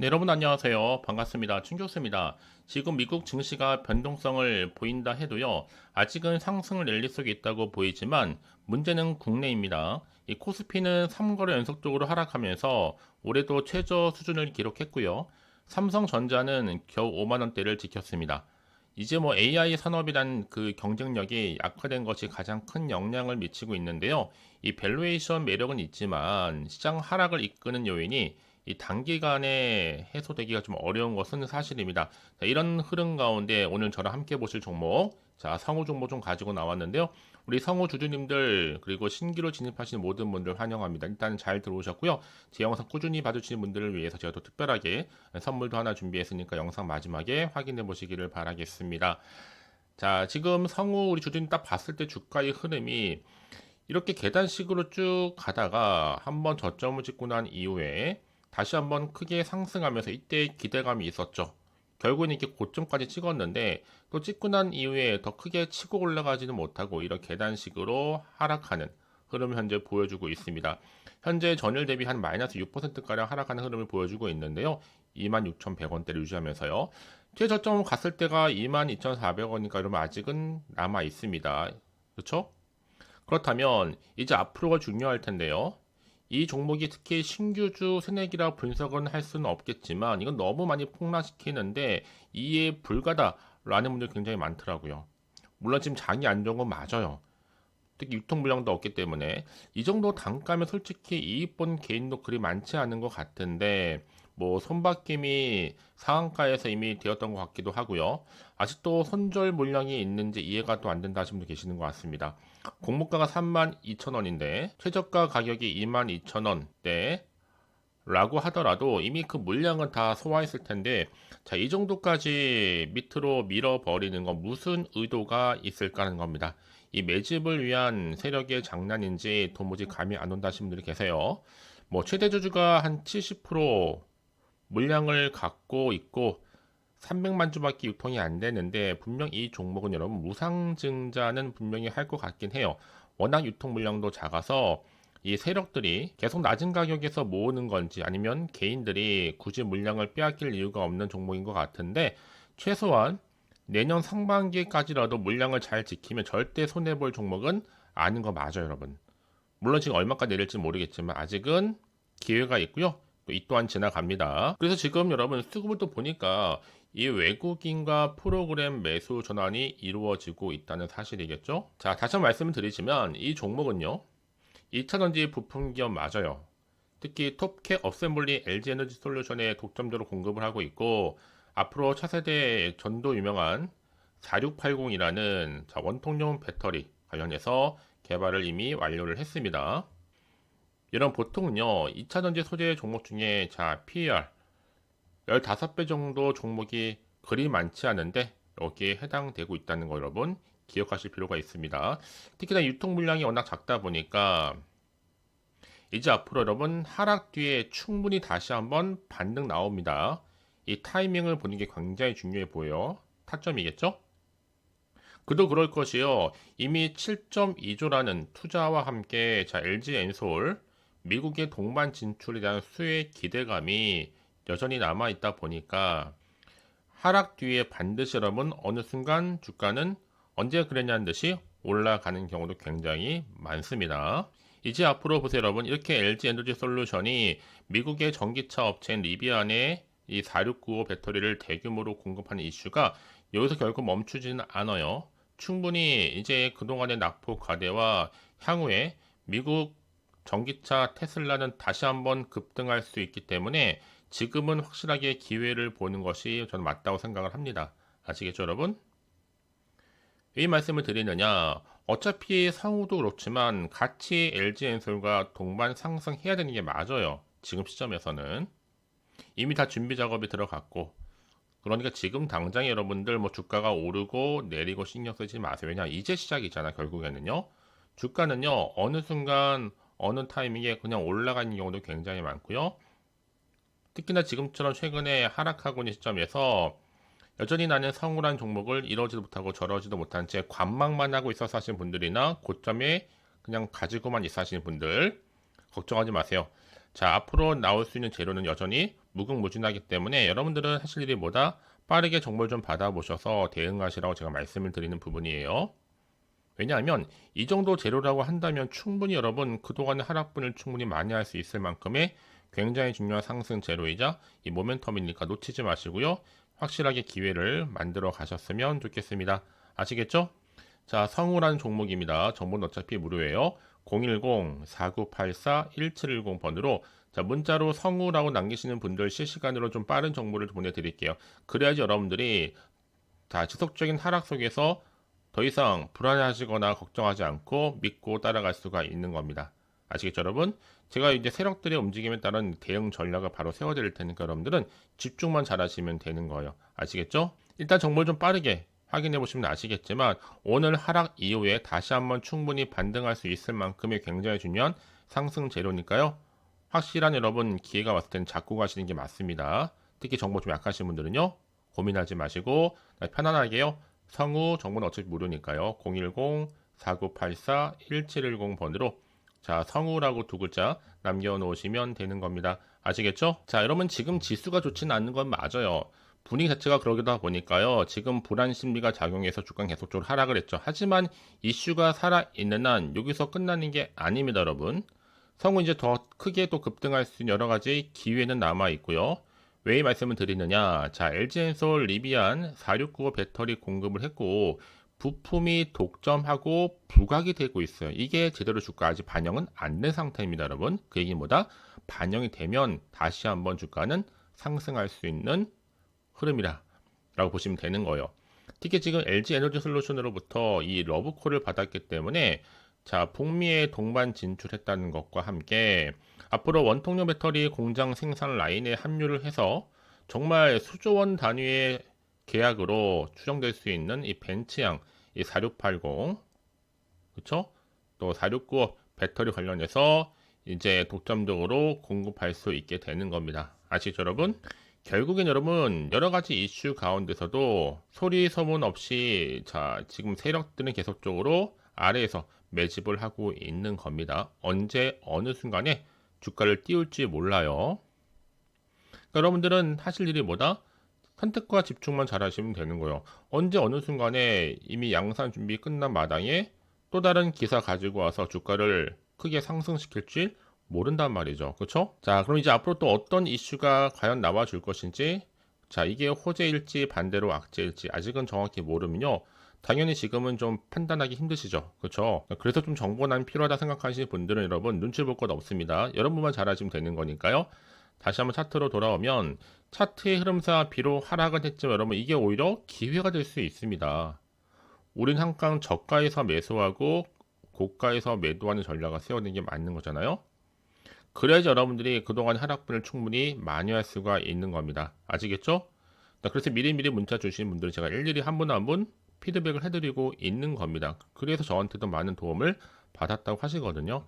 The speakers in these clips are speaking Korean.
네, 여러분 안녕하세요. 반갑습니다. 춘 교수입니다. 지금 미국 증시가 변동성을 보인다 해도요, 아직은 상승을 랠리 속에 있다고 보이지만 문제는 국내입니다. 이 코스피는 3거래 연속적으로 하락하면서 올해도 최저 수준을 기록했고요. 삼성전자는 겨우 5만 원대를 지켰습니다. 이제 뭐 AI 산업이란 그 경쟁력이 약화된 것이 가장 큰 영향을 미치고 있는데요. 이 밸류에이션 매력은 있지만 시장 하락을 이끄는 요인이 이 단기간에 해소되기가 좀 어려운 것은 사실입니다. 자, 이런 흐름 가운데 오늘 저랑 함께 보실 종목, 자, 성우 종목 좀 가지고 나왔는데요. 우리 성우 주주님들, 그리고 신규로 진입하신 모든 분들 환영합니다. 일단 잘 들어오셨고요. 제 영상 꾸준히 봐주시는 분들을 위해서 제가 또 특별하게 선물도 하나 준비했으니까 영상 마지막에 확인해 보시기를 바라겠습니다. 자, 지금 성우 우리 주주님 딱 봤을 때 주가의 흐름이 이렇게 계단식으로 쭉 가다가 한번 저점을 찍고 난 이후에 다시 한번 크게 상승하면서 이때 기대감이 있었죠. 결국은 이렇게 고점까지 찍었는데 또 찍고 난 이후에 더 크게 치고 올라가지는 못하고 이런 계단식으로 하락하는 흐름을 현재 보여주고 있습니다. 현재 전일 대비 한 마이너스 6%가량 하락하는 흐름을 보여주고 있는데요. 26,100원대를 유지하면서요. 최저점 갔을 때가 22,400원이니까 이러면 아직은 남아 있습니다. 그렇죠? 그렇다면 이제 앞으로가 중요할 텐데요. 이 종목이 특히 신규주 새내기라 분석은 할 수는 없겠지만 이건 너무 많이 폭락시키는데 이해 불가다라는 분들 굉장히 많더라고요. 물론 지금 장이 안 좋은 건 맞아요. 특히 유통 물량도 없기 때문에 이 정도 단가면 솔직히 이익 본 개인도 그리 많지 않은 것 같은데 뭐 손바뀜이 상한가에서 이미 되었던 것 같기도 하고요. 아직도 손절 물량이 있는지 이해가 또 안 된다 하시는 분도 계시는 것 같습니다. 공모가가 32,000원인데 최저가 가격이 22,000원대 라고 하더라도 이미 그 물량은 다 소화했을 텐데 자 이 정도까지 밑으로 밀어버리는 건 무슨 의도가 있을까 하는 겁니다. 이 매집을 위한 세력의 장난인지 도무지 감이 안 온다 하시는 분들이 계세요. 뭐 최대 주주가 한 70% 물량을 갖고 있고 300만 주밖에 유통이 안 되는데 분명 이 종목은 여러분 무상증자는 분명히 할 것 같긴 해요. 워낙 유통 물량도 작아서 이 세력들이 계속 낮은 가격에서 모으는 건지 아니면 개인들이 굳이 물량을 빼앗길 이유가 없는 종목인 것 같은데 최소한 내년 상반기까지라도 물량을 잘 지키면 절대 손해볼 종목은 아닌 거 맞아요, 여러분. 물론 지금 얼마까지 내릴지 모르겠지만 아직은 기회가 있고요. 또이 또한 지나갑니다. 그래서 지금 여러분 수급을 또 보니까 이 외국인과 프로그램 매수 전환이 이루어지고 있다는 사실이겠죠. 자, 다시 한번 말씀을 드리지만 이 종목은요. 2차전지 부품 기업 맞아요. 특히 톱캐 어셈블리 LG 에너지 솔루션에 독점적으로 공급을 하고 있고 앞으로 차세대 전도 유명한 4680이라는 원통용 배터리 관련해서 개발을 이미 완료를 했습니다. 이런 보통은요, 2차전지 소재 종목 중에 자, PER 15배 정도 종목이 그리 많지 않은데 여기에 해당되고 있다는 거 여러분 기억하실 필요가 있습니다. 특히나 유통 물량이 워낙 작다 보니까 이제 앞으로 여러분 하락 뒤에 충분히 다시 한번 반등 나옵니다. 이 타이밍을 보는 게 굉장히 중요해 보여요. 타점이겠죠? 그도 그럴 것이요. 이미 7.2조라는 투자와 함께 자 LG 엔솔 미국의 동반 진출에 대한 수의 기대감이 여전히 남아 있다 보니까 하락 뒤에 반드시 여러분 어느 순간 주가는 언제 그랬냐는 듯이 올라가는 경우도 굉장히 많습니다. 이제 앞으로 보세요 여러분 이렇게 LG 에너지 솔루션이 미국의 전기차 업체인 리비안에 이 4695 배터리를 대규모로 공급하는 이슈가 여기서 결국 멈추지는 않아요. 충분히 이제 그동안의 낙폭 과대와 향후에 미국 전기차 테슬라는 다시 한번 급등할 수 있기 때문에 지금은 확실하게 기회를 보는 것이 저는 맞다고 생각을 합니다. 아시겠죠, 여러분? 이 말씀을 드리느냐? 어차피 상우도 그렇지만 같이 LG 엔솔과 동반 상승해야 되는 게 맞아요. 지금 시점에서는 이미 다 준비 작업이 들어갔고 그러니까 지금 당장 여러분들 뭐 주가가 오르고 내리고 신경 쓰지 마세요. 왜냐 이제 시작이잖아 결국에는요. 주가는요 어느 순간 어느 타이밍에 그냥 올라가는 경우도 굉장히 많고요. 특히나 지금처럼 최근에 하락하고 있는 시점에서 여전히 나는 성우란 종목을 이러지도 못하고 저러지도 못한 채 관망만 하고 있어서 하시는 분들이나 고점에 그냥 가지고만 있어 하시는 분들 걱정하지 마세요. 자, 앞으로 나올 수 있는 재료는 여전히 무궁무진하기 때문에 여러분들은 하실 일이 뭐다? 빠르게 정보를 좀 받아보셔서 대응하시라고 제가 말씀을 드리는 부분이에요. 왜냐하면 이 정도 재료라고 한다면 충분히 여러분 그동안의 하락분을 충분히 많이 할 수 있을 만큼의 굉장히 중요한 상승 재료이자 이 모멘텀이니까 놓치지 마시고요. 확실하게 기회를 만들어 가셨으면 좋겠습니다. 아시겠죠? 자, 성우라는 종목입니다. 정보는 어차피 무료예요. 010-4984-1710번으로 자, 문자로 성우라고 남기시는 분들 실시간으로 좀 빠른 정보를 보내드릴게요. 그래야지 여러분들이 자, 지속적인 하락 속에서 더 이상 불안해하시거나 걱정하지 않고 믿고 따라갈 수가 있는 겁니다. 아시겠죠, 여러분? 제가 이제 세력들의 움직임에 따른 대응 전략을 바로 세워드릴 테니까 여러분들은 집중만 잘하시면 되는 거예요. 아시겠죠? 일단 정보를 좀 빠르게 확인해 보시면 아시겠지만 오늘 하락 이후에 다시 한번 충분히 반등할 수 있을 만큼의 굉장히 중요한 상승 재료니까요. 확실한 여러분 기회가 왔을 때는 잡고 가시는 게 맞습니다. 특히 정보 좀 약하신 분들은요. 고민하지 마시고 편안하게요. 성우 정보는 어차피 무료니까요. 010-4984-1710번으로 자 성우라고 두 글자 남겨놓으시면 되는 겁니다. 아시겠죠? 자 여러분 지금 지수가 좋지는 않는 건 맞아요. 분위기 자체가 그러기도 보니까요. 지금 불안 심리가 작용해서 주가 계속적으로 하락을 했죠. 하지만 이슈가 살아있는 한 여기서 끝나는 게 아닙니다, 여러분. 성우 이제 더 크게 또 급등할 수 있는 여러 가지 기회는 남아 있고요. 왜 이 말씀을 드리느냐? 자, LG엔솔 리비안 4695 배터리 공급을 했고 부품이 독점하고 부각이 되고 있어요. 이게 제대로 주가 아직 반영은 안 된 상태입니다, 여러분. 그 얘기는 뭐다? 반영이 되면 다시 한번 주가는 상승할 수 있는 흐름이라 라고 보시면 되는 거예요. 특히 지금 LG 에너지 솔루션으로부터 이 러브콜을 받았기 때문에 자, 북미에 동반 진출했다는 것과 함께 앞으로 원통용 배터리 공장 생산 라인에 합류를 해서 정말 수조원 단위의 계약으로 추정될 수 있는 이 벤츠양 이 4680, 그쵸? 또469 배터리 관련해서 이제 독점적으로 공급할 수 있게 되는 겁니다. 아시죠, 여러분? 결국엔 여러분 여러 가지 이슈 가운데서도 소리 소문 없이 자 지금 세력들은 계속적으로 아래에서 매집을 하고 있는 겁니다. 언제 어느 순간에 주가를 띄울지 몰라요. 그러니까 여러분들은 하실 일이 뭐다? 선택과 집중만 잘하시면 되는 거예요. 언제 어느 순간에 이미 양산 준비 끝난 마당에 또 다른 기사 가지고 와서 주가를 크게 상승시킬지 모른단 말이죠. 그렇죠? 자, 그럼 이제 앞으로 또 어떤 이슈가 과연 나와 줄 것인지 자, 이게 호재일지 반대로 악재일지 아직은 정확히 모르면요. 당연히 지금은 좀 판단하기 힘드시죠. 그렇죠? 그래서 좀 정보난 필요하다 생각하시는 분들은 여러분 눈치 볼 것 없습니다. 여러분만 잘하시면 되는 거니까요. 다시 한번 차트로 돌아오면 차트의 흐름상 비록 하락은 했지만 여러분 이게 오히려 기회가 될 수 있습니다. 우린 항상 저가에서 매수하고 고가에서 매도하는 전략을 세우는 게 맞는 거잖아요. 그래야지 여러분들이 그동안 하락분을 충분히 만회할 수가 있는 겁니다. 아시겠죠? 그래서 미리미리 문자 주신 분들은 제가 일일이 한분 한 분 피드백을 해드리고 있는 겁니다. 그래서 저한테도 많은 도움을 받았다고 하시거든요.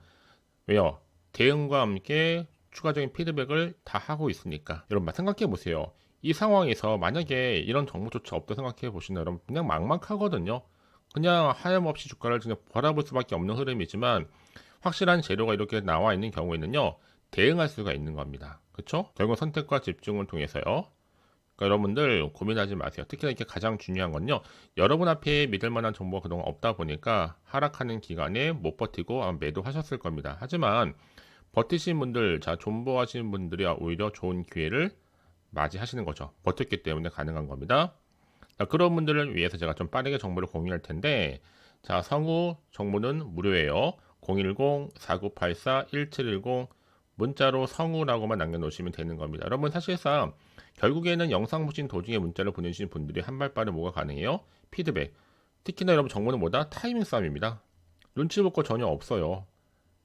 왜요? 대응과 함께 추가적인 피드백을 다 하고 있으니까 여러분 생각해 보세요. 이 상황에서 만약에 이런 정보조차 없다 생각해 보시면 여러분 그냥 막막하거든요. 그냥 하염없이 주가를 그냥 바라볼 수밖에 없는 흐름이지만 확실한 재료가 이렇게 나와 있는 경우에는요 대응할 수가 있는 겁니다. 그렇죠? 결국 선택과 집중을 통해서요. 그러니까 여러분들 고민하지 마세요. 특히나 이렇게 가장 중요한 건요. 여러분 앞에 믿을 만한 정보가 그동안 없다 보니까 하락하는 기간에 못 버티고 아마 매도하셨을 겁니다. 하지만 버티신 분들, 자 존버하시는 분들이 오히려 좋은 기회를 맞이하시는 거죠. 버텼기 때문에 가능한 겁니다. 자, 그런 분들을 위해서 제가 좀 빠르게 정보를 공유할 텐데 자 성우 정보는 무료예요. 010-4984-1710 문자로 성우라고만 남겨놓으시면 되는 겁니다. 여러분 사실상 결국에는 영상 보신 도중에 문자를 보내주신 분들이 한 발 빠른 뭐가 가능해요? 피드백. 특히나 여러분 정보는 뭐다? 타이밍 싸움입니다. 눈치 볼 거 전혀 없어요.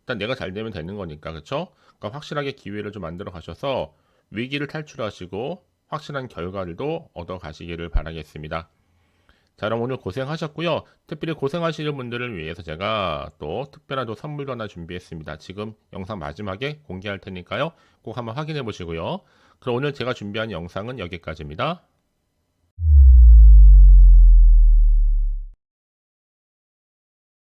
일단 내가 잘 되면 되는 거니까 그렇죠? 그러니까 확실하게 기회를 좀 만들어 가셔서 위기를 탈출하시고 확실한 결과들도 얻어 가시기를 바라겠습니다. 자, 그럼 오늘 고생하셨고요. 특별히 고생하시는 분들을 위해서 제가 또 특별한 또 선물도 하나 준비했습니다. 지금 영상 마지막에 공개할 테니까요. 꼭 한번 확인해 보시고요. 그럼 오늘 제가 준비한 영상은 여기까지입니다.